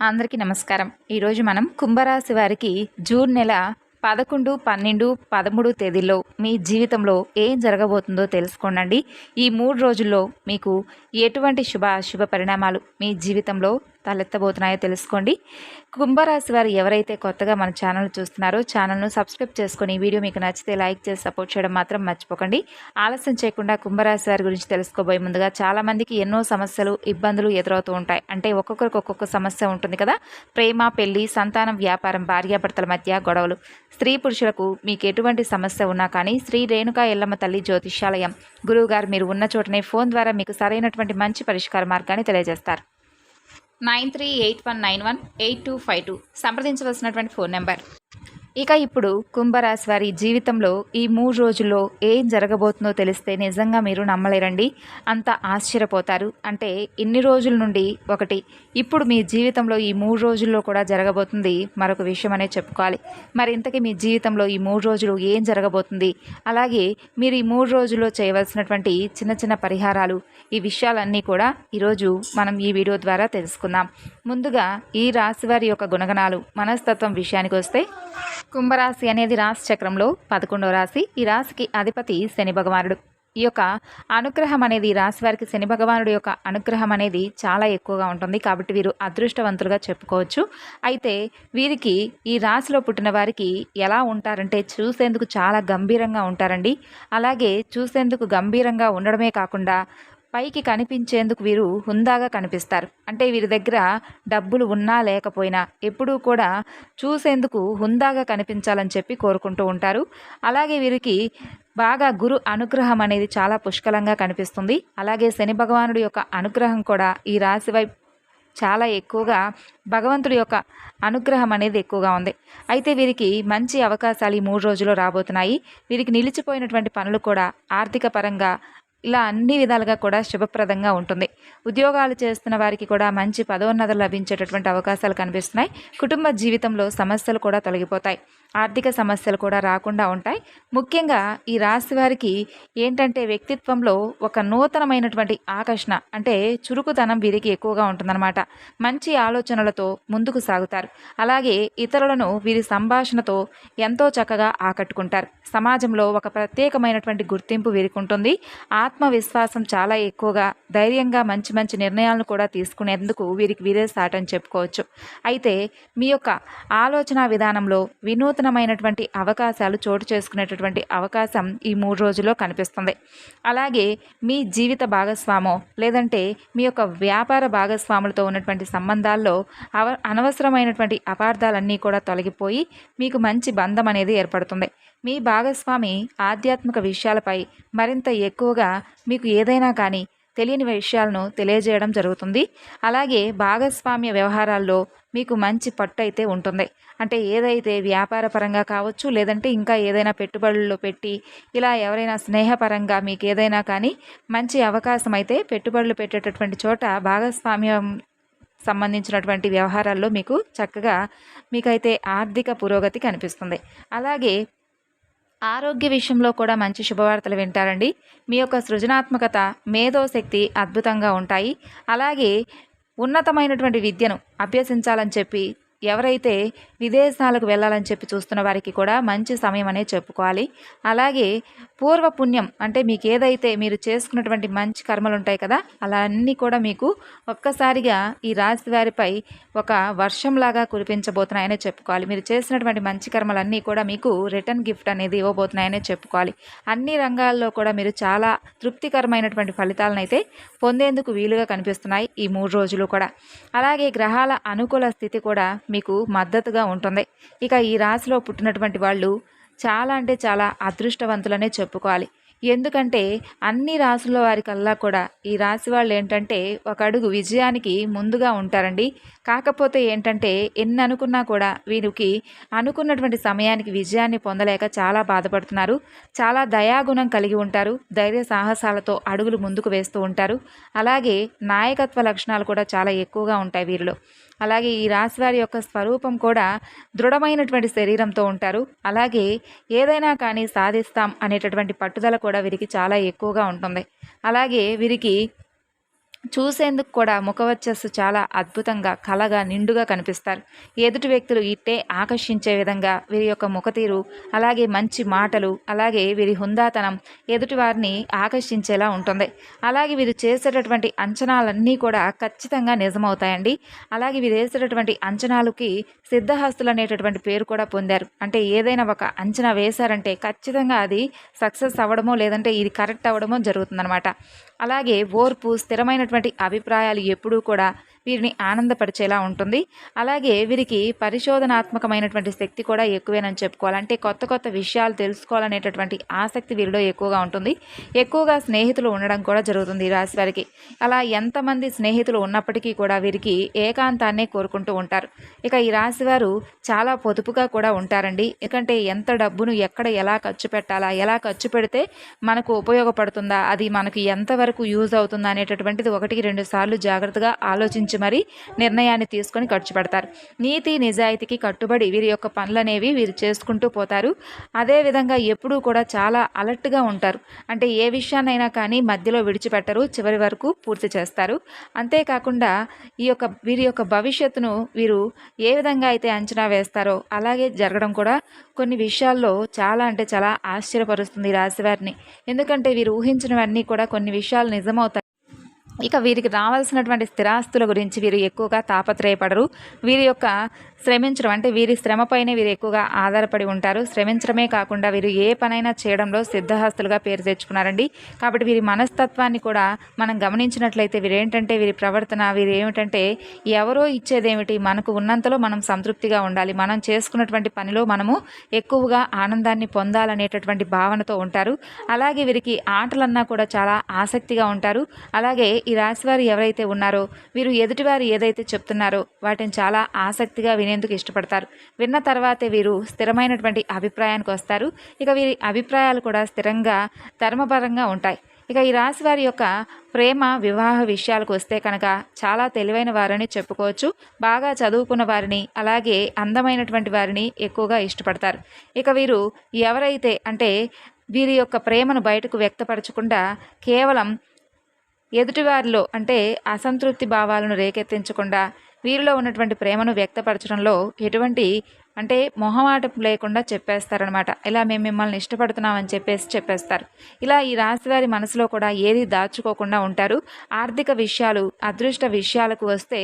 అందరికీ నమస్కారం. ఈరోజు మనం కుంభరాశి వారికి జూన్ నెల పదకొండు పన్నెండు పదమూడు తేదీల్లో మీ జీవితంలో ఏం జరగబోతుందో తెలుసుకోండి ఈ మూడు రోజుల్లో మీకు ఎటువంటి శుభ అశుభ పరిణామాలు మీ జీవితంలో తలెత్తబోతున్నాయో తెలుసుకోండి. కుంభరాశి వారు ఎవరైతే కొత్తగా మన ఛానల్ చూస్తున్నారో ఛానల్ను సబ్స్క్రైబ్ చేసుకొని వీడియో మీకు నచ్చితే లైక్ చేసి సపోర్ట్ చేయడం మాత్రం మర్చిపోకండి. ఆలస్యం చేయకుండా కుంభరాశి వారి గురించి తెలుసుకోబోయే ముందుగా చాలామందికి ఎన్నో సమస్యలు ఇబ్బందులు ఎదురవుతూ ఉంటాయి. అంటే ఒక్కొక్కరికి ఒక్కొక్క సమస్య ఉంటుంది కదా. ప్రేమ పెళ్ళి సంతానం వ్యాపారం భార్యాభర్తల మధ్య గొడవలు. స్త్రీ పురుషులకు మీకు ఎటువంటి సమస్య ఉన్నా కానీ శ్రీ రేణుకా ఎల్లమ్మ తల్లి జ్యోతిష్యాలయం. గురువుగారు మీరు ఉన్న చోటనే ఫోన్ ద్వారా మీకు సరైనటువంటి మంచి పరిష్కార మార్గాన్ని తెలియజేస్తారు. Nine three eight one nine one eight two five two. సంప్రదించవలసినటువంటి phone number. ఇక ఇప్పుడు కుంభరాశి వారి జీవితంలో ఈ మూడు రోజుల్లో ఏం జరగబోతుందో తెలిస్తే నిజంగా మీరు నమ్మలేరండి. అంత ఆశ్చర్యపోతారు. అంటే ఇన్ని రోజుల నుండి ఒకటి ఇప్పుడు మీ జీవితంలో ఈ మూడు రోజుల్లో కూడా జరగబోతుంది మరొక విషయం అనే చెప్పుకోవాలి. మరి ఇంతకీ మీ జీవితంలో ఈ మూడు రోజులు ఏం జరగబోతుంది? అలాగే మీరు ఈ మూడు రోజుల్లో చేయవలసినటువంటి చిన్న చిన్న పరిహారాలు ఈ విషయాలన్నీ కూడా ఈరోజు మనం ఈ వీడియో ద్వారా తెలుసుకుందాం. ముందుగా ఈ రాశి వారి యొక్క గుణగణాలు మనస్తత్వం విషయానికి వస్తే కుంభరాశి అనేది రాశి చక్రంలో పదకొండవ రాశి. ఈ రాశికి అధిపతి శని భగవానుడు. ఈ యొక్క అనుగ్రహం అనేది రాశి వారికి శని భగవానుడి యొక్క అనుగ్రహం అనేది చాలా ఎక్కువగా ఉంటుంది కాబట్టి వీరు అదృష్టవంతులుగా చెప్పుకోవచ్చు. అయితే వీరికి ఈ రాశిలో పుట్టిన వారికి ఎలా ఉంటారంటే చూసేందుకు చాలా గంభీరంగా ఉంటారండి. అలాగే చూసేందుకు గంభీరంగా ఉండడమే కాకుండా పైకి కనిపించేందుకు వీరు హుందాగా కనిపిస్తారు. అంటే వీరి దగ్గర డబ్బులు ఉన్నా లేకపోయినా ఎప్పుడూ కూడా చూసేందుకు హుందాగా కనిపించాలని చెప్పి కోరుకుంటూ ఉంటారు. అలాగే వీరికి బాగా గురు అనుగ్రహం అనేది చాలా పుష్కలంగా కనిపిస్తుంది. అలాగే శని భగవానుడి యొక్క అనుగ్రహం కూడా ఈ రాశి వైపు చాలా ఎక్కువగా భగవంతుడి యొక్క అనుగ్రహం అనేది ఎక్కువగా ఉంది. అయితే వీరికి మంచి అవకాశాలు ఈ మూడు రోజుల్లో రాబోతున్నాయి. వీరికి నిలిచిపోయినటువంటి పనులు కూడా ఆర్థిక పరంగా ఇలా అన్ని విధాలుగా కూడా శుభప్రదంగా ఉంటుంది. ఉద్యోగాలు చేస్తున్న వారికి కూడా మంచి పదోన్నతులు లభించేటటువంటి అవకాశాలు కనిపిస్తున్నాయి. కుటుంబ జీవితంలో సమస్యలు కూడా తొలగిపోతాయి. ఆర్థిక సమస్యలు కూడా రాకుండా ఉంటాయి. ముఖ్యంగా ఈ రాశి వారికి ఏంటంటే వ్యక్తిత్వంలో ఒక నూతనమైనటువంటి ఆకర్షణ అంటే చురుకుతనం వీరికి ఎక్కువగా ఉంటుందన్నమాట. మంచి ఆలోచనలతో ముందుకు సాగుతారు. అలాగే ఇతరులను వీరి సంభాషణతో ఎంతో చక్కగా ఆకట్టుకుంటారు. సమాజంలో ఒక ప్రత్యేకమైనటువంటి గుర్తింపు వీరికి ఉంటుంది. ఆత్మవిశ్వాసం చాలా ఎక్కువగా ధైర్యంగా మంచి మంచి నిర్ణయాలను కూడా తీసుకునేందుకు వీరికి వీరే సాటని చెప్పుకోవచ్చు. అయితే మీ యొక్క ఆలోచన విధానంలో వినూత్న నూతనమైనటువంటి అవకాశాలు చోటు చేసుకునేటటువంటి అవకాశం ఈ మూడు రోజుల్లో కనిపిస్తుంది. అలాగే మీ జీవిత భాగస్వామో లేదంటే మీ యొక్క వ్యాపార భాగస్వాములతో ఉన్నటువంటి సంబంధాల్లో అవ అనవసరమైనటువంటి అపార్థాలన్నీ కూడా తొలగిపోయి మీకు మంచి బంధం అనేది ఏర్పడుతుంది. మీ భాగస్వామి ఆధ్యాత్మిక విషయాలపై మరింత ఎక్కువగా మీకు ఏదైనా కానీ తెలియని విషయాలను తెలియజేయడం జరుగుతుంది. అలాగే భాగస్వామ్య వ్యవహారాల్లో మీకు మంచి పట్టు అయితే ఉంటుంది. అంటే ఏదైతే వ్యాపార పరంగా కావచ్చు లేదంటే ఇంకా ఏదైనా పెట్టుబడుల్లో పెట్టి ఇలా ఎవరైనా స్నేహపరంగా మీకు ఏదైనా కానీ మంచి అవకాశం అయితే పెట్టుబడులు పెట్టేటటువంటి చోట భాగస్వామ్యం సంబంధించినటువంటి వ్యవహారాల్లో మీకు చక్కగా మీకైతే ఆర్థిక పురోగతి కనిపిస్తుంది. అలాగే ఆరోగ్య విషయంలో కూడా మంచి శుభవార్తలు వింటారండి. మీ యొక్క సృజనాత్మకత మేధోశక్తి అద్భుతంగా ఉంటాయి. అలాగే ఉన్నతమైనటువంటి విద్యను అభ్యసించాలని చెప్పి ఎవరైతే విదేశాలకు వెళ్ళాలని చెప్పి చూస్తున్న వారికి కూడా మంచి సమయం అనే చెప్పుకోవాలి. అలాగే పూర్వపుణ్యం అంటే మీకు ఏదైతే మీరు చేసుకున్నటువంటి మంచి కర్మలు ఉంటాయి కదా అలా అన్నీ కూడా మీకు ఒక్కసారిగా ఈ రాశి వారిపై ఒక వర్షంలాగా కురిపించబోతున్నాయనే చెప్పుకోవాలి. మీరు చేసినటువంటి మంచి కర్మలన్నీ కూడా మీకు రిటర్న్ గిఫ్ట్ అనేది ఇవ్వబోతున్నాయనే చెప్పుకోవాలి. అన్ని రంగాల్లో కూడా మీరు చాలా తృప్తికరమైనటువంటి ఫలితాలను అయితే పొందేందుకు వీలుగా కనిపిస్తున్నాయి ఈ మూడు రోజులు కూడా. అలాగే గ్రహాల అనుకూల స్థితి కూడా మీకు మద్దతుగా ఉంటుంది. ఇక ఈ రాశిలో పుట్టినటువంటి వాళ్ళు చాలా అంటే చాలా అదృష్టవంతులనే చెప్పుకోవాలి. ఎందుకంటే అన్ని రాసుల వారికల్లా కూడా ఈ రాశి వాళ్ళు ఏంటంటే ఒక అడుగు విజయానికి ముందుగా ఉంటారండి. కాకపోతే ఏంటంటే ఎన్ని అనుకున్నా కూడా వీరికి అనుకున్నటువంటి సమయానికి విజయాన్ని పొందలేక చాలా బాధపడుతున్నారు. చాలా దయాగుణం కలిగి ఉంటారు. ధైర్య సాహసాలతో అడుగులు ముందుకు వేస్తూ ఉంటారు. అలాగే నాయకత్వ లక్షణాలు కూడా చాలా ఎక్కువగా ఉంటాయి వీరిలో. అలాగే ఈ రాశివారి యొక్క స్వరూపం కూడా దృఢమైనటువంటి శరీరంతో ఉంటారు. అలాగే ఏదైనా కానీ సాధిస్తాం అనేటటువంటి పట్టుదల కూడా వీరికి చాలా ఎక్కువగా ఉంటుంది. అలాగే వీరికి చూసేందుకు కూడా ముఖవచ్చస్సు చాలా అద్భుతంగా కలగా నిండుగా కనిపిస్తారు. ఎదుటి వ్యక్తులు ఇట్టే ఆకర్షించే విధంగా వీరి యొక్క ముఖతీరు అలాగే మంచి మాటలు అలాగే వీరి హుందాతనం ఎదుటి వారిని ఆకర్షించేలా ఉంటుంది. అలాగే వీరు చేసేటటువంటి అంచనాలన్నీ కూడా ఖచ్చితంగా నిజమవుతాయండి. అలాగే వీరు వేసేటటువంటి అంచనాలకి సిద్ధహస్తులు అనేటటువంటి పేరు కూడా పొందారు. అంటే ఏదైనా ఒక అంచనా వేశారంటే ఖచ్చితంగా అది సక్సెస్ అవ్వడమో లేదంటే ఇది కరెక్ట్ అవ్వడమో జరుగుతుందన్నమాట. అలాగే ఓర్పు స్థిరమైనటువంటి అభిప్రాయాలు ఎప్పుడూ కూడా వీరిని ఆనందపరిచేలా ఉంటుంది. అలాగే వీరికి పరిశోధనాత్మకమైనటువంటి శక్తి కూడా ఎక్కువేనని చెప్పుకోవాలి. అంటే కొత్త కొత్త విషయాలు తెలుసుకోవాలనేటటువంటి ఆసక్తి వీరిలో ఎక్కువగా ఉంటుంది. ఎక్కువగా స్నేహితులు ఉండడం కూడా జరుగుతుంది ఈ రాశి వారికి. అలా ఎంతమంది స్నేహితులు ఉన్నప్పటికీ కూడా వీరికి ఏకాంతాన్నే కోరుకుంటూ ఉంటారు. ఇక ఈ రాశి వారు చాలా పొదుపుగా కూడా ఉంటారండి. ఎందుకంటే ఎంత డబ్బును ఎక్కడ ఎలా ఖర్చు పెట్టాలా ఎలా ఖర్చు పెడితే మనకు ఉపయోగపడుతుందా అది మనకు ఎంతవరకు యూజ్ అవుతుందా అనేటటువంటిది ఒకటికి రెండు సార్లు జాగ్రత్తగా ఆలోచించి మరి నిర్ణయాన్ని తీసుకొని ఖర్చు పెడతారు. నీతి నిజాయితీకి కట్టుబడి వీరి యొక్క పనులనేవి వీరు చేసుకుంటూ పోతారు. అదేవిధంగా ఎప్పుడూ కూడా చాలా అలర్ట్గా ఉంటారు. అంటే ఏ విషయాన్నైనా కానీ మధ్యలో విడిచిపెట్టరు చివరి వరకు పూర్తి చేస్తారు. అంతేకాకుండా ఈ యొక్క వీరి యొక్క భవిష్యత్తును వీరు ఏ విధంగా అయితే అంచనా వేస్తారో అలాగే జరగడం కూడా కొన్ని విషయాల్లో చాలా అంటే చాలా ఆశ్చర్యపరుస్తుంది ఈ రాశివారిని ఎందుకంటే వీరు ఊహించినవన్నీ కూడా కొన్ని విషయాలు నిజమవుతాయి. ఇక వీరికి రావాల్సినటువంటి స్థిరాస్తుల గురించి వీరు ఎక్కువగా తాపత్రయపడరు. వీరి యొక్క శ్రమించడం అంటే వీరి శ్రమపైనే వీరు ఎక్కువగా ఆధారపడి ఉంటారు. శ్రమించడమే కాకుండా వీరు ఏ పనైనా చేయడంలో సిద్ధహస్తులుగా పేరు తెచ్చుకున్నారండి. కాబట్టి వీరి మనస్తత్వాన్ని కూడా మనం గమనించినట్లయితే వీరేంటంటే వీరి ప్రవర్తన వీరు ఏమిటంటే ఎవరో ఇచ్చేదేమిటి మనకు ఉన్నంతలో మనం సంతృప్తిగా ఉండాలి. మనం చేసుకున్నటువంటి పనిలో మనము ఎక్కువగా ఆనందాన్ని పొందాలనేటటువంటి భావనతో ఉంటారు. అలాగే వీరికి ఆటలన్నా కూడా చాలా ఆసక్తిగా ఉంటారు. అలాగే ఈ రాశివారు ఎవరైతే ఉన్నారో వీరు ఎదుటివారు ఏదైతే చెప్తున్నారో వాటిని చాలా ఆసక్తిగా వినేందుకు ఇష్టపడతారు. విన్న తర్వాతే వీరు స్థిరమైనటువంటి అభిప్రాయానికి వస్తారు. ఇక వీరి అభిప్రాయాలు కూడా స్థిరంగా ధర్మపరంగా ఉంటాయి. ఇక ఈ రాశి వారి యొక్క ప్రేమ వివాహ విషయాలకు వస్తే కనుక చాలా తెలివైన వారని చెప్పుకోవచ్చు. బాగా చదువుకున్న వారిని అలాగే అందమైనటువంటి వారిని ఎక్కువగా ఇష్టపడతారు. ఇక వీరు ఎవరైతే అంటే వీరి యొక్క ప్రేమను బయటకు వ్యక్తపరచకుండా కేవలం ఎదుటివారిలో అంటే అసంతృప్తి భావాలను రేకెత్తించకుండా వీరిలో ఉన్నటువంటి ప్రేమను వ్యక్తపరచడంలో ఎటువంటి అంటే మొహమాటం లేకుండా చెప్పేస్తారనమాట ఇలా మేము మిమ్మల్ని ఇష్టపడుతున్నామని చెప్పేసి చెప్పేస్తారు. ఇలా ఈ రాశి వారి మనసులో కూడా ఏది దాచుకోకుండా ఉంటారు? ఆర్థిక విషయాలు అదృష్ట విషయాలకు వస్తే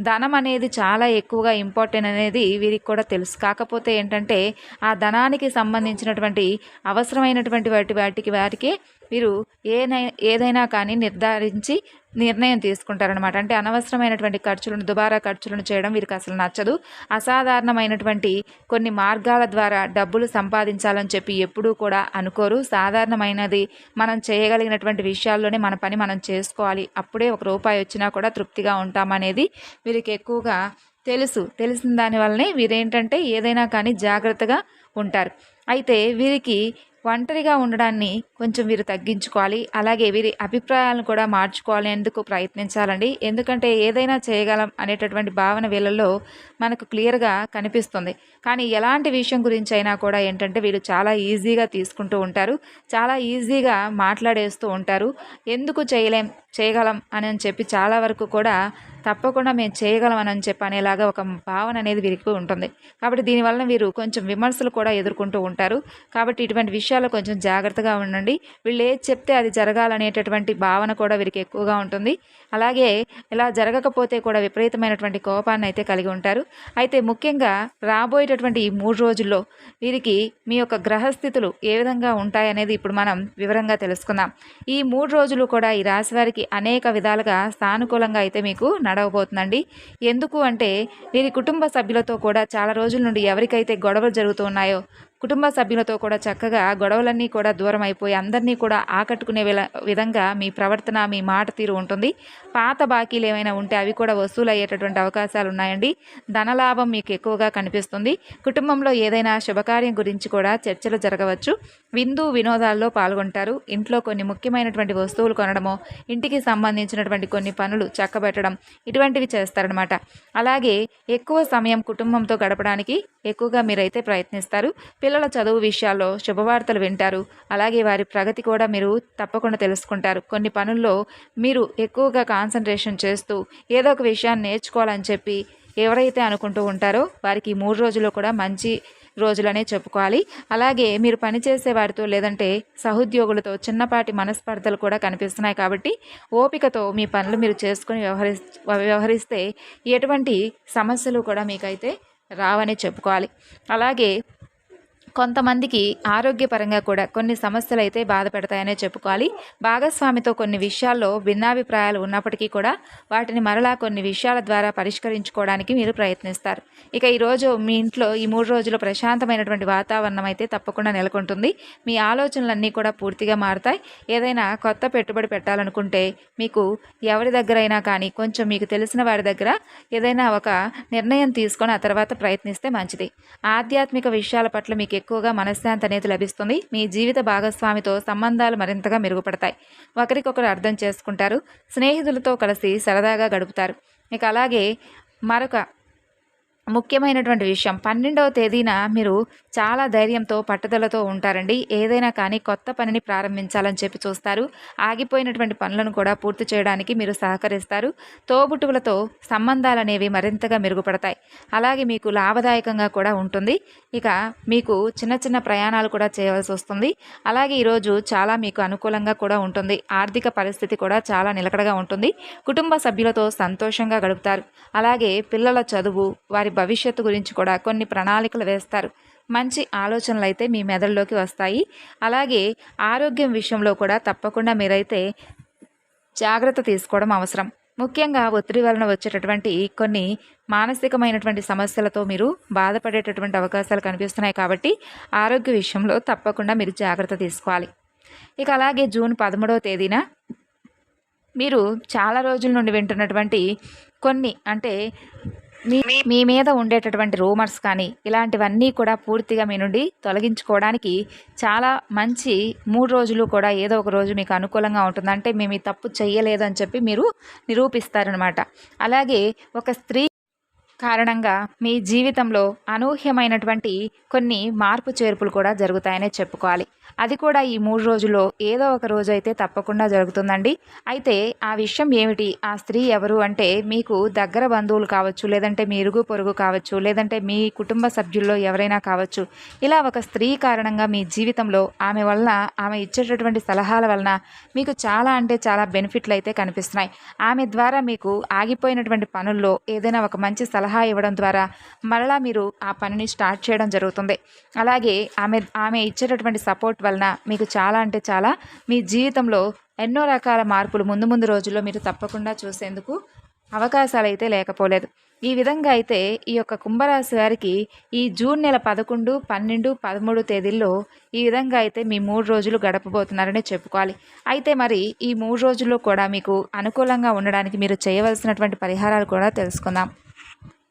ధనం అనేది చాలా ఎక్కువగా ఇంపార్టెంట్ అనేది వీరికి కూడా తెలుసు. కాకపోతే ఏంటంటే ఆ ధనానికి సంబంధించినటువంటి అవసరమైనటువంటి వాటి వాటికి వారికి వీరు ఏనై ఏదైనా కానీ నిర్ధారించి నిర్ణయం తీసుకుంటారనమాట అంటే అనవసరమైనటువంటి ఖర్చులను దుబారా ఖర్చులను చేయడం వీరికి అసలు నచ్చదు. అసాధారణమైనటువంటి కొన్ని మార్గాల ద్వారా డబ్బులు సంపాదించాలని చెప్పి ఎప్పుడూ కూడా అనుకోరు. సాధారణమైనది మనం చేయగలిగినటువంటి విషయాల్లోనే మన పని మనం చేసుకోవాలి. అప్పుడే ఒక రూపాయి వచ్చినా కూడా తృప్తిగా ఉంటామనేది వీరికి ఎక్కువగా తెలుసు. తెలిసిన దానివల్లనే వీరేంటంటే ఏదైనా కానీ జాగ్రత్తగా ఉంటారు. అయితే వీరికి ఒంటరిగా ఉండడాన్ని కొంచెం వీరు తగ్గించుకోవాలి. అలాగే వీరి అభిప్రాయాలను కూడా మార్చుకోవాలి ఎందుకు ప్రయత్నించాలండి. ఎందుకంటే ఏదైనా చేయగలం అనేటటువంటి భావన వీళ్ళల్లో మనకు క్లియర్గా కనిపిస్తుంది. కానీ ఎలాంటి విషయం గురించి అయినా కూడా ఏంటంటే వీళ్ళు చాలా ఈజీగా తీసుకుంటూ ఉంటారు. చాలా ఈజీగా మాట్లాడేస్తూ ఉంటారు. ఎందుకు చేయలేం? చేయగలం అని చెప్పి చాలా వరకు కూడా తప్పకుండా మేము చేయగలం అని చెప్పి అనేలాగా ఒక భావన అనేది వీరికి ఉంటుంది. కాబట్టి దీనివల్ల వీరు కొంచెం విమర్శలు కూడా ఎదుర్కొంటూ ఉంటారు. కాబట్టి ఇటువంటి విషయాల్లో కొంచెం జాగ్రత్తగా ఉండండి. వీళ్ళు ఏది చెప్తే అది జరగాలనేటటువంటి భావన కూడా వీరికి ఎక్కువగా ఉంటుంది. అలాగే ఇలా జరగకపోతే కూడా విపరీతమైనటువంటి కోపాన్ని అయితే కలిగి ఉంటారు. అయితే ముఖ్యంగా రాబోయేటటువంటి ఈ మూడు రోజుల్లో వీరికి మీ యొక్క గ్రహస్థితులు ఏ విధంగా ఉంటాయనేది ఇప్పుడు మనం వివరంగా తెలుసుకుందాం. ఈ మూడు రోజులు కూడా ఈ రాశి వారికి అనేక విధాలుగా సానుకూలంగా అయితే మీకు నడవబోతుందండి. ఎందుకు అంటే వీరి కుటుంబ సభ్యులతో కూడా చాలా రోజుల నుండి ఎవరికైతే గొడవలు జరుగుతున్నాయో కుటుంబ సభ్యులతో కూడా చక్కగా గొడవలన్నీ కూడా దూరం అయిపోయి అందరినీ కూడా ఆకట్టుకునే విధంగా మీ ప్రవర్తన మీ మాట తీరు ఉంటుంది. పాత బాకీలు ఏమైనా ఉంటే అవి కూడా వసూలు అయ్యేటటువంటి అవకాశాలు ఉన్నాయండి. ధనలాభం మీకు ఎక్కువగా కనిపిస్తుంది. కుటుంబంలో ఏదైనా శుభకార్యం గురించి కూడా చర్చలు జరగవచ్చు. విందు వినోదాల్లో పాల్గొంటారు. ఇంట్లో కొన్ని ముఖ్యమైనటువంటి వస్తువులు కొనడమో ఇంటికి సంబంధించినటువంటి కొన్ని పనులు చక్కబెట్టడం ఇటువంటివి చేస్తారనమాట అలాగే ఎక్కువ సమయం కుటుంబంతో గడపడానికి ఎక్కువగా మీరైతే ప్రయత్నిస్తారు. పిల్లలు పిల్లల చదువు విషయాల్లో శుభవార్తలు వింటారు. అలాగే వారి ప్రగతి కూడా మీరు తప్పకుండా తెలుసుకుంటారు. కొన్ని పనుల్లో మీరు ఎక్కువగా కాన్సన్ట్రేషన్ చేస్తూ ఏదో ఒక విషయాన్ని నేర్చుకోవాలని చెప్పి ఎవరైతే అనుకుంటూ ఉంటారో వారికి మూడు రోజులు కూడా మంచి రోజులనే చెప్పుకోవాలి. అలాగే మీరు పనిచేసే వారితో లేదంటే సహోద్యోగులతో చిన్నపాటి మనస్పర్ధలు కూడా కనిపిస్తున్నాయి కాబట్టి ఓపికతో మీ పనులు మీరు చేసుకుని వ్యవహరి వ్యవహరిస్తే ఎటువంటి సమస్యలు కూడా మీకైతే రావని చెప్పుకోవాలి. అలాగే కొంతమందికి ఆరోగ్యపరంగా కూడా కొన్ని సమస్యలు అయితే బాధ పెడతాయనే చెప్పుకోవాలి. భాగస్వామితో కొన్ని విషయాల్లో భిన్నాభిప్రాయాలు ఉన్నప్పటికీ కూడా వాటిని మరలా కొన్ని విషయాల ద్వారా పరిష్కరించుకోవడానికి మీరు ప్రయత్నిస్తారు. ఇక ఈరోజు మీ ఇంట్లో ఈ మూడు రోజులు ప్రశాంతమైనటువంటి వాతావరణం అయితే తప్పకుండా నెలకొంటుంది. మీ ఆలోచనలన్నీ కూడా పూర్తిగా మారుతాయి. ఏదైనా కొత్త పెట్టుబడి పెట్టాలనుకుంటే మీకు ఎవరి దగ్గరైనా కానీ కొంచెం మీకు తెలిసిన వారి దగ్గర ఏదైనా ఒక నిర్ణయం తీసుకొని ఆ తర్వాత ప్రయత్నిస్తే మంచిది. ఆధ్యాత్మిక విషయాల పట్ల మీకు ఎక్కువగా మనశ్శాంతి అనేది లభిస్తుంది. మీ జీవిత భాగస్వామితో సంబంధాలు మరింతగా మెరుగుపడతాయి. ఒకరికొకరు అర్థం చేసుకుంటారు. స్నేహితులతో కలిసి సరదాగా గడుపుతారు. ఇక అలాగే మరొక ముఖ్యమైనటువంటి విషయం. పన్నెండవ తేదీన మీరు చాలా ధైర్యంతో పట్టుదలతో ఉంటారండి. ఏదైనా కానీ కొత్త పనిని ప్రారంభించాలని చెప్పి చూస్తారు. ఆగిపోయినటువంటి పనులను కూడా పూర్తి చేయడానికి మీరు సహకరిస్తారు. తోబుట్టువులతో సంబంధాలు అనేవి మరింతగా మెరుగుపడతాయి. అలాగే మీకు లాభదాయకంగా కూడా ఉంటుంది. ఇక మీకు చిన్న చిన్న ప్రయాణాలు కూడా చేయవలసి వస్తుంది. అలాగే ఈరోజు చాలా మీకు అనుకూలంగా కూడా ఉంటుంది. ఆర్థిక పరిస్థితి కూడా చాలా నిలకడగా ఉంటుంది. కుటుంబ సభ్యులతో సంతోషంగా గడుపుతారు. అలాగే పిల్లల చదువు వారి భవిష్యత్తు గురించి కూడా కొన్ని ప్రణాళికలు వేస్తారు. మంచి ఆలోచనలు అయితే మీ మెదడులోకి వస్తాయి. అలాగే ఆరోగ్యం విషయంలో కూడా తప్పకుండా మీరైతే జాగ్రత్త తీసుకోవడం అవసరం. ముఖ్యంగా ఒత్తిడి వలన వచ్చేటటువంటి కొన్ని మానసికమైనటువంటి సమస్యలతో మీరు బాధపడేటటువంటి అవకాశాలు కనిపిస్తున్నాయి కాబట్టి ఆరోగ్య విషయంలో తప్పకుండా మీరు జాగ్రత్త తీసుకోవాలి. ఇక అలాగే జూన్ పదమూడవ తేదీన మీరు చాలా రోజుల నుండి వింటున్నటువంటి కొన్ని అంటే మీ మీ మీద ఉండేటటువంటి రూమర్స్ కానీ ఇలాంటివన్నీ కూడా పూర్తిగా మీ నుండి తొలగించుకోవడానికి చాలా మంచి మూడు రోజులు కూడా ఏదో ఒక రోజు మీకు అనుకూలంగా ఉంటుంది. అంటే మేము ఈ తప్పు చెయ్యలేదు అని చెప్పి మీరు నిరూపిస్తారనమాట అలాగే ఒక స్త్రీ కారణంగా మీ జీవితంలో అనూహ్యమైనటువంటి కొన్ని మార్పు చేర్పులు కూడా జరుగుతాయనే చెప్పుకోవాలి. అది కూడా ఈ మూడు రోజుల్లో ఏదో ఒక రోజు అయితే తప్పకుండా జరుగుతుందండి. అయితే ఆ విషయం ఏమిటి? ఆ స్త్రీ ఎవరు అంటే మీకు దగ్గర బంధువులు కావచ్చు లేదంటే మీ ఇరుగు పొరుగు కావచ్చు లేదంటే మీ కుటుంబ సభ్యుల్లో ఎవరైనా కావచ్చు ఇలా ఒక స్త్రీ కారణంగా మీ జీవితంలో ఆమె వలన ఆమె ఇచ్చేటటువంటి సలహాల వలన మీకు చాలా అంటే చాలా బెనిఫిట్లు అయితే కనిపిస్తున్నాయి. ఆమె ద్వారా మీకు ఆగిపోయినటువంటి పనుల్లో ఏదైనా ఒక మంచి సలహా ఇవ్వడం ద్వారా మరలా మీరు ఆ పనిని స్టార్ట్ చేయడం జరుగుతుంది. అలాగే ఆమె ఆమె ఇచ్చేటటువంటి సపోర్ట్ సపోర్ట్ వలన మీకు చాలా అంటే చాలా మీ జీవితంలో ఎన్నో రకాల మార్పులు ముందు ముందు రోజుల్లో మీరు తప్పకుండా చూసేందుకు అవకాశాలు అయితే లేకపోలేదు. ఈ విధంగా అయితే ఈ యొక్క కుంభరాశి వారికి ఈ జూన్ నెల పదకొండు పన్నెండు పదమూడు తేదీల్లో ఈ విధంగా అయితే మీ మూడు రోజులు గడపబోతున్నారని చెప్పుకోవాలి. అయితే మరి ఈ మూడు రోజుల్లో కూడా మీకు అనుకూలంగా ఉండడానికి మీరు చేయవలసినటువంటి పరిహారాలు కూడా తెలుసుకుందాం.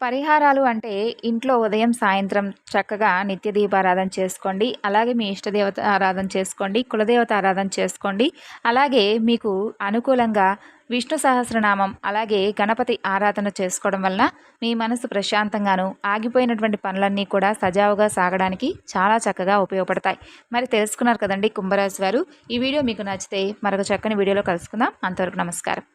పరిహారాలు అంటే ఇంట్లో ఉదయం సాయంత్రం చక్కగా నిత్య దీపారాధన చేసుకోండి. అలాగే మీ ఇష్టదేవత ఆరాధన చేసుకోండి కులదేవత ఆరాధన చేసుకోండి. అలాగే మీకు అనుకూలంగా విష్ణు సహస్రనామం అలాగే గణపతి ఆరాధన చేసుకోవడం వలన మీ మనసు ప్రశాంతంగాను ఆగిపోయినటువంటి పనులన్నీ కూడా సజావుగా సాగడానికి చాలా చక్కగా ఉపయోగపడతాయి. మరి తెలుసుకున్నారు కదండి కుంభరాశి వారు. ఈ వీడియో మీకు నచ్చితే మరొక చక్కని వీడియోలో కలుసుకుందాం. అంతవరకు నమస్కారం.